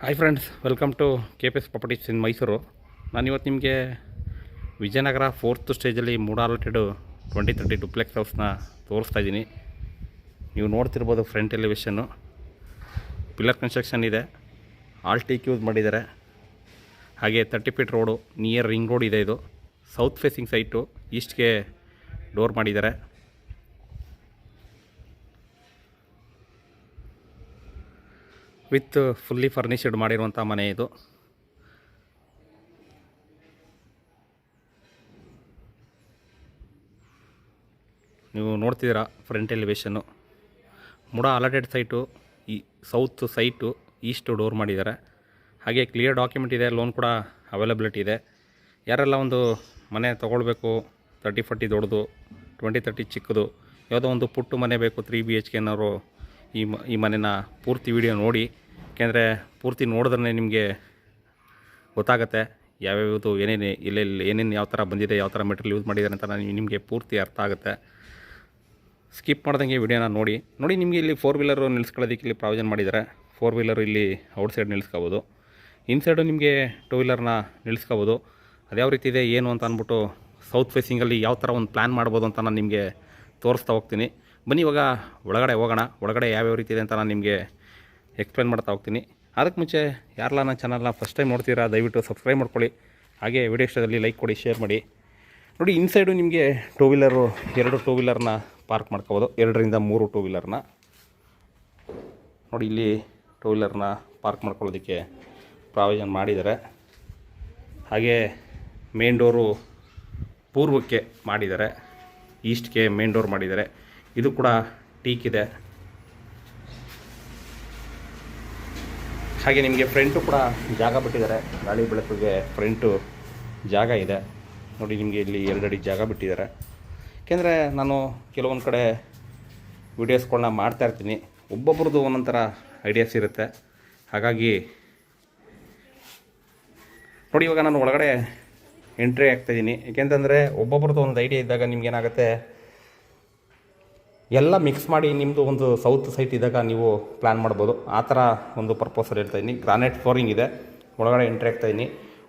Hi friends welcome to K P S properties in Mysuru ನಾನಿವತ್ತು ನಿಮಗೆ Vijayanagar fourth ಸ್ಟೇಜಲ್ಲಿ ಮೂಡಾಲ್ಟೆಡು ಟ್ವೆಂಟಿ ತರ್ಟಿ ಡುಪ್ಲೆಕ್ಸ್ ಹೌಸ್ನ ತೋರಿಸ್ತಾ ಇದ್ದೀನಿ. ನೀವು ನೋಡ್ತಿರ್ಬೋದು ಫ್ರಂಟ್ ಎಲಿವೇಶನ್ನು ಪಿಲ್ಲರ್ ಕನ್ಸ್ಟ್ರಕ್ಷನ್ ಇದೆ. ಆಲ್ ಟೀಕ್ ಯೂಸ್ ಮಾಡಿದ್ದಾರೆ. ಹಾಗೆ thirty feet road near ring road ಇದೆ ಇದು. ಸೌತ್ ಫೇಸಿಂಗ್ ಸೈಟು ಈಸ್ಟ್ಗೆ ಡೋರ್ ಮಾಡಿದ್ದಾರೆ. ವಿತ್ ಫುಲ್ಲಿ ಫರ್ನಿಶ್ಡ್ ಮಾಡಿರುವಂಥ ಮನೆ ಇದು. ನೀವು ನೋಡ್ತಿದ್ದೀರಾ front elevation MUDA allotted site ಈ ಸೌತ್ ಸೈಟು ಈಸ್ಟ್ ಡೋರ್ ಮಾಡಿದ್ದಾರೆ. ಹಾಗೆ ಕ್ಲಿಯರ್ ಡಾಕ್ಯುಮೆಂಟ್ ಇದೆ ಲೋನ್ ಕೂಡ ಅವೈಲಬಿಲಿಟಿ ಇದೆ. ಯಾರೆಲ್ಲ ಒಂದು ಮನೆ ತೊಗೊಳ್ಬೇಕು ತರ್ಟಿ ಫರ್ಟಿ ದೊಡ್ಡದು ಟ್ವೆಂಟಿ ತರ್ಟಿ ಚಿಕ್ಕದು, ಯಾವುದೋ ಒಂದು ಪುಟ್ಟು ಮನೆ ಬೇಕು ತ್ರೀ ಬಿ ಎಚ್ ಕೆ ಈ ಮ, ಈ ಮನೆನ ಪೂರ್ತಿ ವಿಡಿಯೋ ನೋಡಿ. ಯಾಕೆಂದರೆ ಪೂರ್ತಿ ನೋಡಿದ್ರೆ ನಿಮಗೆ ಗೊತ್ತಾಗುತ್ತೆ ಯಾವ್ಯಾವುದು ಏನೇನು, ಎಲ್ಲೆಲ್ಲಿ ಏನೇನು ಯಾವ ಥರ ಬಂದಿದೆ, ಯಾವ ಥರ ಮೆಟೀರಿಯಲ್ ಯೂಸ್ ಮಾಡಿದ್ದಾರೆ ಅಂತ ನಾನು ನಿಮಗೆ ಪೂರ್ತಿ ಅರ್ಥ ಆಗುತ್ತೆ. ಸ್ಕಿಪ್ ಮಾಡ್ದಂಗೆ ವಿಡಿಯೋನ ನೋಡಿ. ನೋಡಿ ನಿಮಗೆ ಇಲ್ಲಿ ಫೋರ್ ವೀಲರು ನಿಲ್ಸ್ಕೊಳ್ಳೋದಕ್ಕೆ ಇಲ್ಲಿ ಪ್ರಾವಿಷನ್ ಮಾಡಿದ್ದಾರೆ. ಫೋರ್ ವೀಲರ್ ಇಲ್ಲಿ ಔಟ್ ಸೈಡ್ ನಿಲ್ಸ್ಕೋಬೋದು. ಇನ್ಸೈಡು ನಿಮಗೆ ಟೂ ವೀಲರ್ನ ನಿಲ್ಸ್ಕೋಬೋದು. ಅದ್ಯಾವ ರೀತಿ ಇದೆ, ಏನು ಅಂತ ಅಂದ್ಬಿಟ್ಟು ಸೌತ್ ಫೇಸಿಂಗಲ್ಲಿ ಯಾವ ಥರ ಒಂದು ಪ್ಲ್ಯಾನ್ ಮಾಡ್ಬೋದು ಅಂತ ನಾನು ನಿಮಗೆ ತೋರಿಸ್ತಾ ಹೋಗ್ತೀನಿ. ಬನ್ನಿ, ಇವಾಗ ಒಳಗಡೆ ಹೋಗೋಣ. ಒಳಗಡೆ ಯಾವ್ಯಾವ ರೀತಿ ಇದೆ ಅಂತ ನಾನು ನಿಮಗೆ ಎಕ್ಸ್ಪ್ಲೇನ್ ಮಾಡ್ತಾ ಹೋಗ್ತೀನಿ. ಅದಕ್ಕೆ ಮುಂಚೆ ಯಾರಲ್ಲ ನನ್ನ ಚಾನಲ್ನ ಫಸ್ಟ್ ಟೈಮ್ ನೋಡ್ತೀರಾ, ದಯವಿಟ್ಟು ಸಬ್ಸ್ಕ್ರೈಬ್ ಮಾಡ್ಕೊಳ್ಳಿ. ಹಾಗೆ ವಿಡಿಯೋ ಇಷ್ಟದಲ್ಲಿ ಲೈಕ್ ಕೊಡಿ ಶೇರ್ ಮಾಡಿ. ನೋಡಿ ಇನ್ಸೈಡು ನಿಮಗೆ ಟೂ ವೀಲರು ಎರಡು ಟೂ ವೀಲರ್ನ ಪಾರ್ಕ್ ಮಾಡ್ಕೋಬೋದು. ಎರಡರಿಂದ ಮೂರು ಟೂ ವೀಲರ್ನ ನೋಡಿ, ಇಲ್ಲಿ ಟೂ ವೀಲರ್ನ ಪಾರ್ಕ್ ಮಾಡ್ಕೊಳ್ಳೋದಕ್ಕೆ ಪ್ರಾವಿಷನ್ ಮಾಡಿದ್ದಾರೆ. ಹಾಗೆ ಮೇನ್ ಡೋರು ಪೂರ್ವಕ್ಕೆ ಮಾಡಿದ್ದಾರೆ. ಈಸ್ಟ್ಗೆ ಮೇನ್ ಡೋರ್ ಮಾಡಿದ್ದಾರೆ. ಇದು ಕೂಡ ಟೀಕ್ ಇದೆ. ಹಾಗೆ ನಿಮಗೆ ಫ್ರಂಟು ಕೂಡ ಜಾಗ ಬಿಟ್ಟಿದ್ದಾರೆ. ಗಾಳಿ ಬೆಳಕಿಗೆ ಫ್ರಂಟು ಜಾಗ ಇದೆ. ನೋಡಿ, ನಿಮಗೆ ಇಲ್ಲಿ ಎರಡಡಿ ಜಾಗ ಬಿಟ್ಟಿದ್ದಾರೆ. ಏಕೆಂದರೆ ನಾನು ಕೆಲವೊಂದು ಕಡೆ ವೀಡಿಯೋಸ್ಗಳನ್ನ ಮಾಡ್ತಾಯಿರ್ತೀನಿ ಒಬ್ಬೊಬ್ರದ್ದು ಒಂದೊಂಥರ ಥರ ಐಡಿಯಾಸ್ ಇರುತ್ತೆ. ಹಾಗಾಗಿ ನೋಡಿ, ಇವಾಗ ನಾನು ಒಳಗಡೆ ಎಂಟ್ರಿ ಆಗ್ತಾಯಿದ್ದೀನಿ ಏಕೆಂತಂದರೆ ಒಬ್ಬೊಬ್ರದ್ದು ಒಂದು ಐಡಿಯಾ ಇದ್ದಾಗ ನಿಮ್ಗೇನಾಗುತ್ತೆ ಎಲ್ಲ ಮಿಕ್ಸ್ ಮಾಡಿ ನಿಮ್ಮದು ಒಂದು ಸೌತ್ ಸೈಟ್ ಇದ್ದಾಗ ನೀವು ಪ್ಲ್ಯಾನ್ ಮಾಡ್ಬೋದು. ಆ ಥರ ಒಂದು ಪರ್ಪೋಸಲ್ಲಿ ಇದ್ದೀನಿ ಗ್ರಾನೈಟ್ ಫ್ಲೋರಿಂಗ್ ಇದೆ. ಒಳಗಡೆ ಎಂಟ್ರಿ ಆಗ್ತಾ ಇದ್ದೀನಿ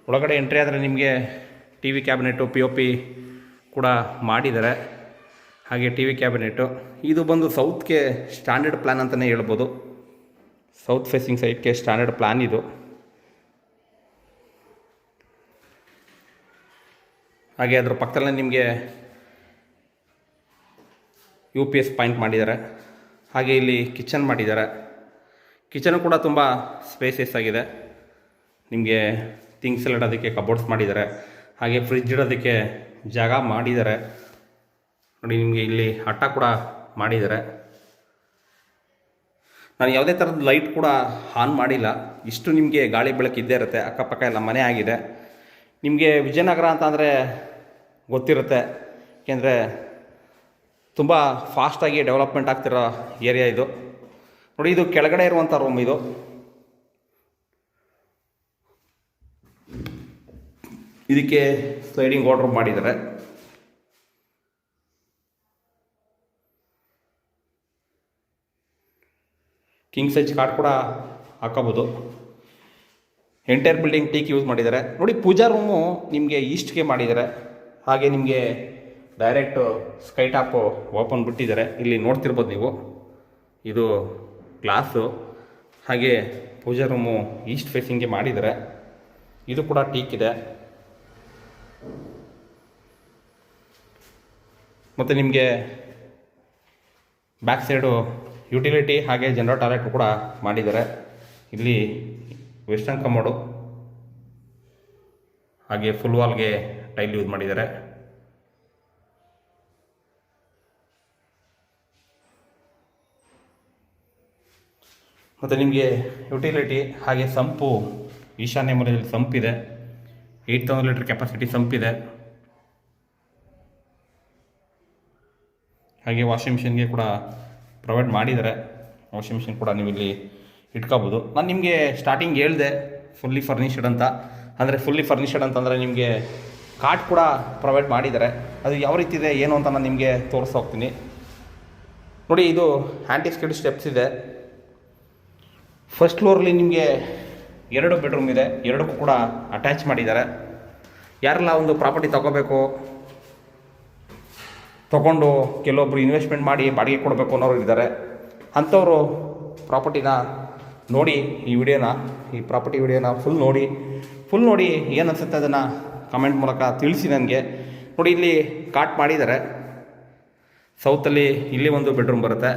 ಒಳಗಡೆ ಎಂಟ್ರಿ ಆದರೆ ನಿಮಗೆ T V cabinet P O P ಕೂಡ ಮಾಡಿದ್ದಾರೆ. ಹಾಗೆ ಟಿ ವಿ ಕ್ಯಾಬಿನೆಟು ಇದು ಬಂದು ಸೌತ್ಗೆ ಸ್ಟ್ಯಾಂಡರ್ಡ್ ಪ್ಲ್ಯಾನ್ ಅಂತಲೇ ಹೇಳ್ಬೋದು. ಸೌತ್ ಫೇಸಿಂಗ್ ಸೈಟ್ಗೆ ಸ್ಟ್ಯಾಂಡರ್ಡ್ ಪ್ಲ್ಯಾನ್ ಇದು. ಹಾಗೆ ಅದ್ರ ಪಕ್ಕದಲ್ಲೇ ನಿಮಗೆ ಯು ಪಿ ಎಸ್ ಪಾಯಿಂಟ್ ಮಾಡಿದ್ದಾರೆ. ಹಾಗೆ ಇಲ್ಲಿ ಕಿಚನ್ ಮಾಡಿದ್ದಾರೆ. ಕಿಚನ್ ಕೂಡ ತುಂಬ ಸ್ಪೇಸಿಯಸ್ ಆಗಿದೆ. ನಿಮಗೆ ಥಿಂಗ್ಸ್ ಎಲ್ಲ ಇಡೋದಕ್ಕೆ ಕಬೋರ್ಡ್ಸ್ ಮಾಡಿದ್ದಾರೆ. ಹಾಗೆ ಫ್ರಿಜ್ ಇಡೋದಕ್ಕೆ ಜಾಗ ಮಾಡಿದ್ದಾರೆ. ನೋಡಿ, ನಿಮಗೆ ಇಲ್ಲಿ ಹಠ ಕೂಡ ಮಾಡಿದ್ದಾರೆ. ನಾನು ಯಾವುದೇ ಥರದ ಲೈಟ್ ಕೂಡ ಆನ್ ಮಾಡಿಲ್ಲ. ಇಷ್ಟು ನಿಮಗೆ ಗಾಳಿ ಬೆಳಕು ಇದ್ದೇ ಇರುತ್ತೆ. ಅಕ್ಕಪಕ್ಕ ಎಲ್ಲ ಮನೆ ಆಗಿದೆ. ನಿಮಗೆ ವಿಜಯನಗರ ಅಂತ ಅಂದರೆ ಗೊತ್ತಿರುತ್ತೆ. ಏಕೆಂದರೆ ತುಂಬ ಫಾಸ್ಟಾಗಿ ಡೆವಲಪ್ಮೆಂಟ್ ಆಗ್ತಿರೋ ಏರಿಯಾ ಇದು. ನೋಡಿ, ಇದು ಕೆಳಗಡೆ ಇರುವಂಥ ರೂಮ್ ಇದು. ಇದಕ್ಕೆ ಸ್ಲೈಡಿಂಗ್ ಆರ್ಡರ್ ಮಾಡಿದ್ದಾರೆ. ಕಿಂಗ್ ಸೈಜ್ ಕಾರ್ಡ್ ಕೂಡ ಹಾಕೋಬೋದು ಎಂಟೈರ್ ಬಿಲ್ಡಿಂಗ್ ಟೀಕ್ ಯೂಸ್ ಮಾಡಿದ್ದಾರೆ. ನೋಡಿ, ಪೂಜಾ ರೂಮು ನಿಮಗೆ ಈಸ್ಟ್ಗೆ ಮಾಡಿದ್ದಾರೆ. ಹಾಗೆ ನಿಮಗೆ ಡೈರೆಕ್ಟು ಸ್ಕೈ ಟಾಪು ಓಪನ್ ಬಿಟ್ಟಿದ್ದಾರೆ. ಇಲ್ಲಿ ನೋಡ್ತಿರ್ಬೋದು ನೀವು. ಇದು ಗ್ಲಾಸು ಹಾಗೆ ಪೂಜಾ ರೂಮು ಈಸ್ಟ್ ಫೇಸಿಂಗ್ಗೆ ಮಾಡಿದ್ದಾರೆ. ಇದು ಕೂಡ ಟೀಕ್ ಇದೆ. ಮತ್ತು ನಿಮಗೆ ಬ್ಯಾಕ್ ಸೈಡು ಯುಟಿಲಿಟಿ ಹಾಗೆ ಜನರಲ್ ಟಾಯ್ಲೆಟ್ ಕೂಡ ಮಾಡಿದ್ದಾರೆ. ಇಲ್ಲಿ ವೆಸ್ಟರ್ನ್ ಕಮೋಡು ಹಾಗೆ ಫುಲ್ ವಾಲ್ಗೆ ಟೈಲ್ ಯೂಸ್ ಮಾಡಿದ್ದಾರೆ. ಮತ್ತು ನಿಮಗೆ ಯುಟಿಲಿಟಿ ಹಾಗೆ ಸಂಪು, ಈಶಾನ್ಯ ಮೂಲದಲ್ಲಿ ಸಂಪಿದೆ. ಏಯ್ಟ್ ತೌಸಂಡ್ ಲೀಟರ್ ಕೆಪಾಸಿಟಿ ಸಂಪಿದೆ. ಹಾಗೆ ವಾಷಿಂಗ್ ಮಿಷಿನ್ಗೆ ಕೂಡ ಪ್ರೊವೈಡ್ ಮಾಡಿದ್ದಾರೆ. ವಾಷಿಂಗ್ ಮಿಷಿನ್ ಕೂಡ ನೀವು ಇಲ್ಲಿ ಇಟ್ಕೋಬೋದು. ನಾನು ನಿಮಗೆ ಸ್ಟಾರ್ಟಿಂಗ್ ಹೇಳಿದೆ ಫುಲ್ಲಿ ಫರ್ನಿಷಡ್ ಅಂತ. ಅಂದರೆ ಫುಲ್ಲಿ ಫರ್ನಿಷಡ್ ಅಂತಂದರೆ ನಿಮಗೆ ಕಾಟ್ ಕೂಡ ಪ್ರೊವೈಡ್ ಮಾಡಿದ್ದಾರೆ. ಅದು ಯಾವ ರೀತಿ ಇದೆ, ಏನು ಅಂತ ನಾನು ನಿಮಗೆ ತೋರಿಸ್ತಾ ಹೋಗ್ತೀನಿ. ನೋಡಿ, ಇದು ಆ್ಯಂಟಿ ಸ್ಕಿಡ್ ಸ್ಟೆಪ್ಸ್ ಇದೆ. ಫಸ್ಟ್ ಫ್ಲೋರಲ್ಲಿ ನಿಮಗೆ ಎರಡು ಬೆಡ್ರೂಮ್ ಇದೆ. ಎರಡಕ್ಕೂ ಕೂಡ ಅಟ್ಯಾಚ್ ಮಾಡಿದ್ದಾರೆ. ಯಾರೆಲ್ಲ ಒಂದು ಪ್ರಾಪರ್ಟಿ ತಗೋಬೇಕು, ತಗೊಂಡು ಕೆಲವೊಬ್ರು ಇನ್ವೆಸ್ಟ್ಮೆಂಟ್ ಮಾಡಿ ಬಾಡಿಗೆ ಕೊಡಬೇಕು ಅನ್ನೋರು ಇದ್ದಾರೆ. ಅಂಥವರು ಪ್ರಾಪರ್ಟಿನ ನೋಡಿ ಈ ವಿಡಿಯೋನ, ಈ ಪ್ರಾಪರ್ಟಿ ವಿಡಿಯೋನ ಫುಲ್ ನೋಡಿ. ಫುಲ್ ನೋಡಿ ಏನು ಅನಿಸುತ್ತೆ ಅದನ್ನು ಕಮೆಂಟ್ ಮೂಲಕ ತಿಳಿಸಿ ನನಗೆ. ನೋಡಿ ಇಲ್ಲಿ ಕಾಟ್ ಮಾಡಿದ್ದಾರೆ. ಸೌತಲ್ಲಿ ಇಲ್ಲಿ ಒಂದು ಬೆಡ್ರೂಮ್ ಬರುತ್ತೆ.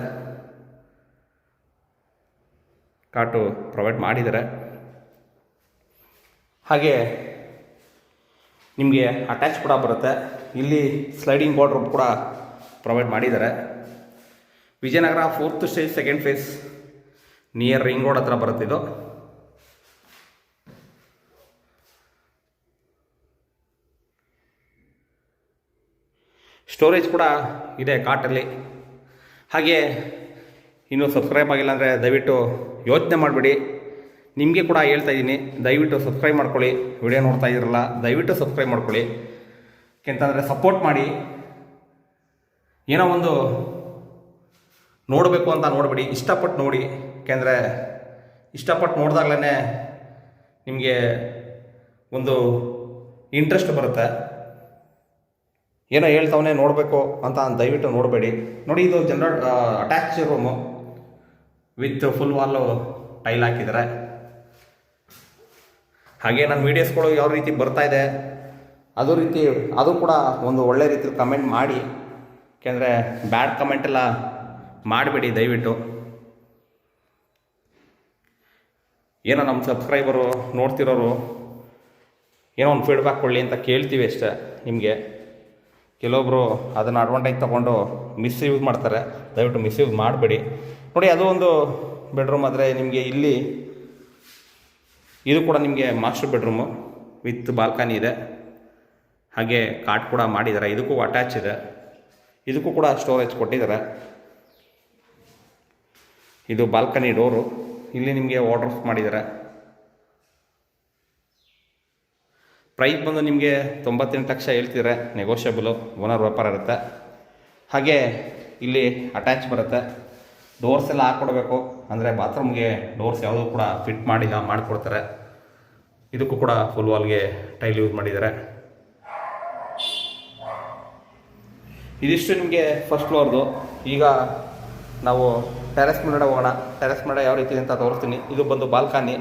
ಕಾಟು ಪ್ರೊವೈಡ್ ಮಾಡಿದ್ದಾರೆ. ಹಾಗೆ ನಿಮಗೆ ಅಟ್ಯಾಚ್ ಕೂಡ ಬರುತ್ತೆ. ಇಲ್ಲಿ ಸ್ಲೈಡಿಂಗ್ ಬಾರ್ಡ್ರ್ ಕೂಡ ಪ್ರೊವೈಡ್ ಮಾಡಿದ್ದಾರೆ. Vijayanagar fourth stage second phase near ring road ಹತ್ರ ಬರುತ್ತೆ ಇದು. ಸ್ಟೋರೇಜ್ ಕೂಡ ಇದೆ ಕಾಟಲ್ಲಿ. ಹಾಗೆ ಇನ್ನೂ ಸಬ್ಸ್ಕ್ರೈಬ್ ಆಗಿಲ್ಲ ಅಂದರೆ ದಯವಿಟ್ಟು ಯೋಚನೆ ಮಾಡಿಬಿಡಿ. ನಿಮಗೆ ಕೂಡ ಹೇಳ್ತಾ ಇದ್ದೀನಿ, ದಯವಿಟ್ಟು ಸಬ್ಸ್ಕ್ರೈಬ್ ಮಾಡ್ಕೊಳ್ಳಿ. ವಿಡಿಯೋ ನೋಡ್ತಾ ಇದ್ದೀರಲ್ಲ ದಯವಿಟ್ಟು ಸಬ್ಸ್ಕ್ರೈಬ್ ಮಾಡ್ಕೊಳ್ಳಿ. ಯಾಕೆಂತಂದರೆ ಸಪೋರ್ಟ್ ಮಾಡಿ. ಏನೋ ಒಂದು ನೋಡಬೇಕು ಅಂತ ನೋಡಿಬಿಡಿ, ಇಷ್ಟಪಟ್ಟು ನೋಡಿ. ಯಾಕೆಂದರೆ ಇಷ್ಟಪಟ್ಟು ನೋಡಿದಾಗಲೇ ನಿಮಗೆ ಒಂದು ಇಂಟ್ರೆಸ್ಟ್ ಬರುತ್ತೆ. ಏನೋ ಹೇಳ್ತಾವನೆ ನೋಡಬೇಕು ಅಂತ ದಯವಿಟ್ಟು ನೋಡಬೇಡಿ. ನೋಡಿ ಇದು general attach room with full wall tile ಹಾಕಿದ್ದಾರೆ ಹಾಗೆ ನನ್ನ ವೀಡಿಯೋಸ್ಗಳು ಯಾವ ರೀತಿ ಬರ್ತಾ ಇದೆ, ಅದೇ ರೀತಿ, ಅದು ಕೂಡ ಒಂದು ಒಳ್ಳೆ ರೀತಿ ಕಮೆಂಟ್ ಮಾಡಿ. ಯಾಕೆಂದರೆ ಬ್ಯಾಡ್ ಕಮೆಂಟ್ ಎಲ್ಲ ಮಾಡಬೇಡಿ ದಯವಿಟ್ಟು. ಏನೋ ನಮ್ಮ ಸಬ್ಸ್ಕ್ರೈಬರು ನೋಡ್ತಿರೋರು ಏನೋ ಒಂದು ಫೀಡ್ಬ್ಯಾಕ್ ಕೊಡಲಿ ಅಂತ ಕೇಳ್ತೀವಿ ಅಷ್ಟೇ ನಿಮಗೆ. ಕೆಲವೊಬ್ಬರು ಅದನ್ನು ಅಡ್ವಾಂಟೇಜ್ ತೊಗೊಂಡು ಮಿಸ್ಯೂಸ್ ಮಾಡ್ತಾರೆ. ದಯವಿಟ್ಟು ಮಿಸ್ಯೂಸ್ ಮಾಡಬೇಡಿ. ನೋಡಿ, ಅದು ಒಂದು ಬೆಡ್ರೂಮ್ ಆದರೆ ನಿಮಗೆ ಇಲ್ಲಿ ಇದು ಕೂಡ ನಿಮಗೆ ಮಾಸ್ಟರ್ ಬೆಡ್ರೂಮು ವಿತ್ ಬಾಲ್ಕನಿ ಇದೆ. ಹಾಗೆ ಕಾಟ್ ಕೂಡ ಮಾಡಿದ್ದಾರೆ. ಇದಕ್ಕೂ ಅಟ್ಯಾಚ್ ಇದೆ. ಇದಕ್ಕೂ ಕೂಡ ಸ್ಟೋರೇಜ್ ಕೊಟ್ಟಿದ್ದಾರೆ. ಇದು ಬಾಲ್ಕನಿ ಡೋರು ಇಲ್ಲಿ ನಿಮಗೆ ವಾರ್ಡ್ರೋಫ್ ಮಾಡಿದ್ದಾರೆ. ಪ್ರೈಸ್ ಬಂದು ನಿಮಗೆ ತೊಂಬತ್ತೆಂಟು ಲಕ್ಷ ಹೇಳ್ತಿದ್ರೆ ನೆಗೋಷಿಯಬಲು ಓನರ್ ವ್ಯಾಪಾರ ಇರುತ್ತೆ. ಹಾಗೆ ಇಲ್ಲಿ ಅಟ್ಯಾಚ್ ಬರುತ್ತೆ. ಡೋರ್ಸ್ ಎಲ್ಲ ಹಾಕ್ಕೊಡ್ಬೇಕು ಅಂದರೆ ಬಾತ್ರೂಮ್ಗೆ ಡೋರ್ಸ್ ಯಾವುದೂ ಕೂಡ ಫಿಟ್ ಮಾಡಿ ಮಾಡಿಕೊಡ್ತಾರೆ. ಇದಕ್ಕೂ ಕೂಡ ಫುಲ್ ವಾಲ್ಗೆ ಟೈಲ್ ಯೂಸ್ ಮಾಡಿದ್ದಾರೆ. ಇದಿಷ್ಟು ನಿಮಗೆ ಫಸ್ಟ್ ಫ್ಲೋರ್ದು ಈಗ ನಾವು ಟೆರೆಸ್ ಮೇಲ್ಗಡೆ ಹೋಗೋಣ. ಟೆರೆಸ್ ಮೇಲ್ಗಡೆ ಯಾವ ರೀತಿ ಅಂತ ತೋರಿಸ್ತೀನಿ. ಇದು ಬಂದು ಬಾಲ್ಕನಿ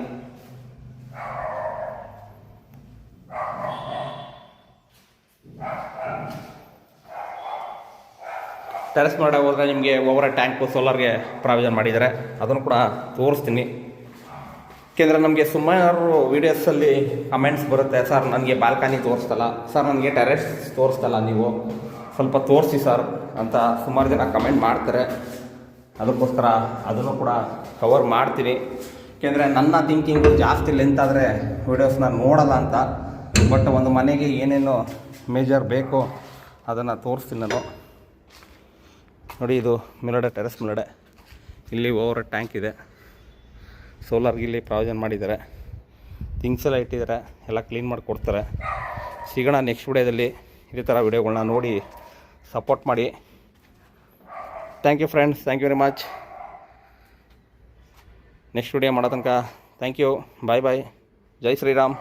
ಟೆರೆಸ್ ಮಾಡೋ ಹೋದರೆ ನಿಮಗೆ ಓವರ ಟ್ಯಾಂಕು, ಸೋಲಾರ್ಗೆ ಪ್ರಾವಿಷನ್ ಮಾಡಿದ್ದಾರೆ. ಅದನ್ನು ಕೂಡ ತೋರಿಸ್ತೀನಿ. ಏಕೆಂದರೆ ನಮಗೆ ಸುಮಾರು ವೀಡಿಯೋಸಲ್ಲಿ ಕಮೆಂಟ್ಸ್ ಬರುತ್ತೆ. ಸರ್, ನನಗೆ ಬಾಲ್ಕನಿ ತೋರಿಸ್ತಲ್ಲ. ಸರ್, ನನಗೆ ಟೆರೆಸ್ ತೋರಿಸ್ತಲ್ಲ ನೀವು. ಸ್ವಲ್ಪ ತೋರಿಸಿ ಸರ್ ಅಂತ ಸುಮಾರು ಜನ ಕಮೆಂಟ್ ಮಾಡ್ತಾರೆ. ಅದಕ್ಕೋಸ್ಕರ ಅದನ್ನು ಕೂಡ ಕವರ್ ಮಾಡ್ತೀನಿ. ಏಕೆಂದರೆ ನನ್ನ ಥಿಂಕಿಂಗು ಜಾಸ್ತಿ ಲೆಂತ್ ಆದರೆ ವೀಡಿಯೋಸ್ನ ನೋಡಲ್ಲ ಅಂತ. ಬಟ್ ಒಂದು ಮನೆಗೆ ಏನೇನು ಮೇಜರ್ ಬೇಕೋ ಅದನ್ನು ತೋರಿಸ್ತೀನಿ ನಾನು. ನೋಡಿ ಇದು ಮೇಲ್ಗಡೆ ಟೆರೆಸ್ ಮಿಲಡೆ ಇಲ್ಲಿ ಓವರ್ ಟ್ಯಾಂಕ್ ಇದೆ. ಸೋಲಾರ್ಗೆ ಇಲ್ಲಿ ಪ್ರಾವಿಷನ್ ಮಾಡಿದ್ದಾರೆ. ಥಿಂಗ್ಸ್ ಎಲ್ಲ ಇಟ್ಟಿದ್ದಾರೆ. ಎಲ್ಲ ಕ್ಲೀನ್ ಮಾಡಿ ಕೊಡ್ತಾರೆ. ಸಿಗೋಣ ನೆಕ್ಸ್ಟ್ ವಿಡಿಯೋದಲ್ಲಿ ಇದೇ ಥರ ವಿಡಿಯೋಗಳನ್ನ ನೋಡಿ ಸಪೋರ್ಟ್ ಮಾಡಿ. Thank you friends thank you very much next video ಮಾಡೋ ತನಕ thank you bye bye Jai Shriram